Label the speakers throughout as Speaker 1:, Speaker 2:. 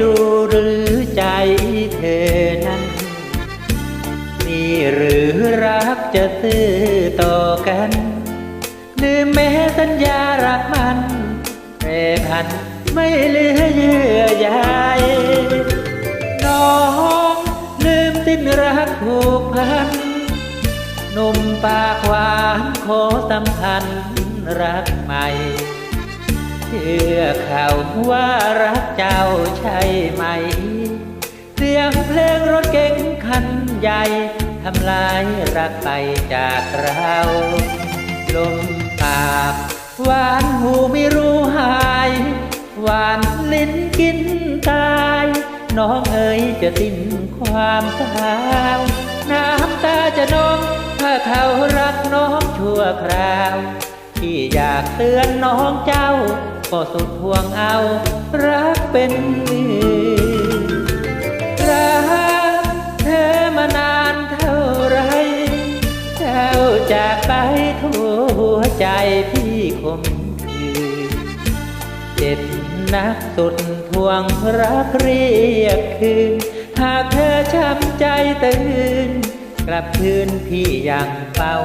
Speaker 1: ดูหรือใจเธอนั้นมีหรือรักจะซื้อต่อกันลืมแม้สัญญารักมันแเรพันไม่เหลือเยื่อใยน้องลืมสิ้นรักผูกพันนุ่มปากหวานขอสัมพันธ์รักใหม่ ชื่อเขาว่ารักเจ้าใช่ไหม เสียงเพลงรถเก๋งคันใหญ่ทำลายรักไปจากเราลมปากหวานหูไม่รู้หาย หวานลิ้นกินตาย น้องเอ๋ยจะสิ้นความสาวน้ำตาจะนอง ถ้าเขารักน้องชั่วคราว ที่อยากเตือนน้องเจ้า ก็สุดห่วงเอา รักเป็นมือรักเธอมานานเท่าไร เจ้าจากไปทั่วหัวใจพี่คมคืนเจ็บนักสุดทวงรักเรียกคืน หากเธอช้ำใจตื่น กลับคืนพี่ยังเฝ้า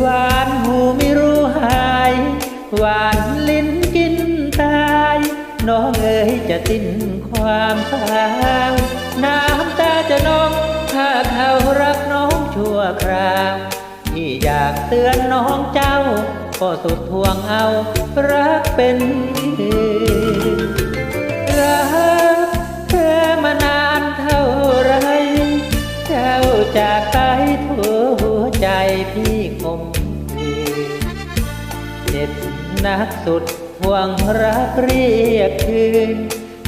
Speaker 1: หวานหูไม่รู้หาย หวานลิ้นกินตาย น้องเอ๋ยจะสิ้นความสาวน้ำตาจะนองถ้าเขารักน้องชั่วคราวที่อยากเตือนน้องเจ้า ก็สุดทวงเอา รักเป็นอื่นรั นักสุดห่วงรักเรียกคืน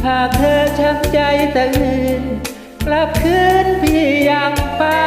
Speaker 1: หากเธอช้ำใจตื่นกลับคืนพี่ยังเฝ้า